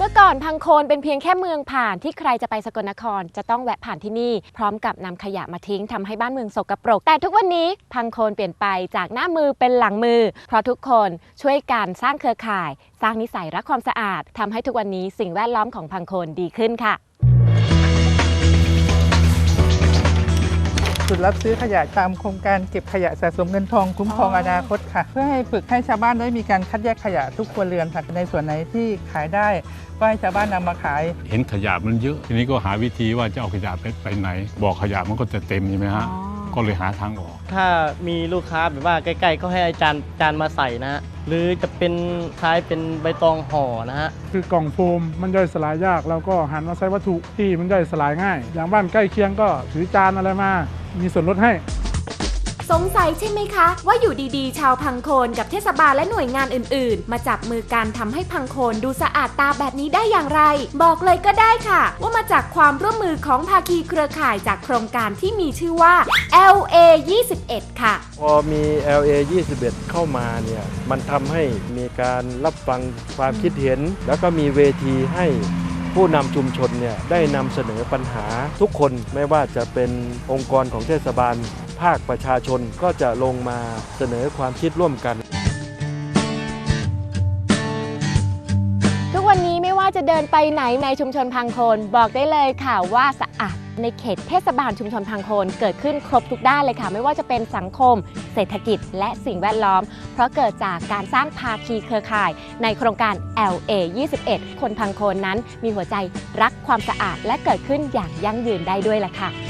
เมื่อก่อนพังโคนเป็นเพียงแค่เมืองผ่านที่ใครจะไปสกลนครจะต้องแวะผ่านที่นี่ พร้อมกับนำขยะมาทิ้งทำให้บ้านเมืองสกปรก แต่ทุกวันนี้พังโคนเปลี่ยนไปจากหน้ามือเป็นหลังมือ เพราะทุกคนช่วยกันสร้างเครือข่าย สร้างนิสัยรักความสะอาดทำให้ทุกวันนี้สิ่งแวดล้อมของพังโคนดีขึ้นค่ะ จุดรับซื้อขยะตามโครงการเก็บขยะสะสมเงินทองคุ้มครองอ๋ออนาคตค่ะ เพื่อให้ฝึกให้ชาวบ้านได้มีการคัดแยกขยะทุกครัวเรือนค่ะในส่วนไหนที่ขายได้ก็ให้ชาวบ้านนำมาขาย เห็นขยะมันเยอะ ทีนี้ก็หาวิธีว่าจะเอาขยะไปไปไหน บอกขยะมันก็จะเต็มใช่ไหมฮะก็เลยหาทางออก ถ้ามีลูกค้าแบบว่าใกล้ๆ ก็ให้อาจารย์จานมาใส่นะฮะหรือจะเป็นคล้ายเป็นใบตองห่อนะฮะ คือกล่องโฟมมันย่อยสลายยากเราก็หันมาใช้วัตถุที่มันย่อยสลายง่าย อย่างบ้านใกล้เคียงก็ถือจานอะไรมา มีส่วนลดให้ สงสัยใช่ไหมคะ ว่าอยู่ดีๆ ชาวพังโคนกับเทศบาลและหน่วยงานอื่นๆ มาจับมือกันทำให้พังโคนดูสะอาดตาแบบนี้ได้อย่างไร บอกเลยก็ได้ค่ะ ว่ามาจากความร่วมมือของภาคีเครือข่ายจากโครงการที่มีชื่อว่า LA 21ค่ะ พอมี LA 21 เข้ามาเนี่ยมันทำให้มีการรับฟังความคิดเห็น แล้วก็มีเวทีให้ ผู้นำชุมชนเนี่ยได้นำเสนอปัญหาทุกคนไม่ว่าจะเป็นองค์กรของเทศบาล ภาคประชาชนก็จะลงมาเสนอความคิดร่วมกัน จะเดินไปไหนในชุมชนพังโคน บอกได้เลยค่ะว่าสะอาดในเขตเทศบาลชุมชนพังโคนเกิดขึ้นครบทุกด้านเลยค่ะ ไม่ว่าจะเป็นสังคม เศรษฐกิจ และสิ่งแวดล้อม เพราะเกิดจากการสร้างภาคีเครือข่าย ในโครงการ LA 21 คนพังโคนนั้นมีหัวใจรักความสะอาดและเกิดขึ้นอย่างยั่งยืนได้ด้วยล่ะค่ะ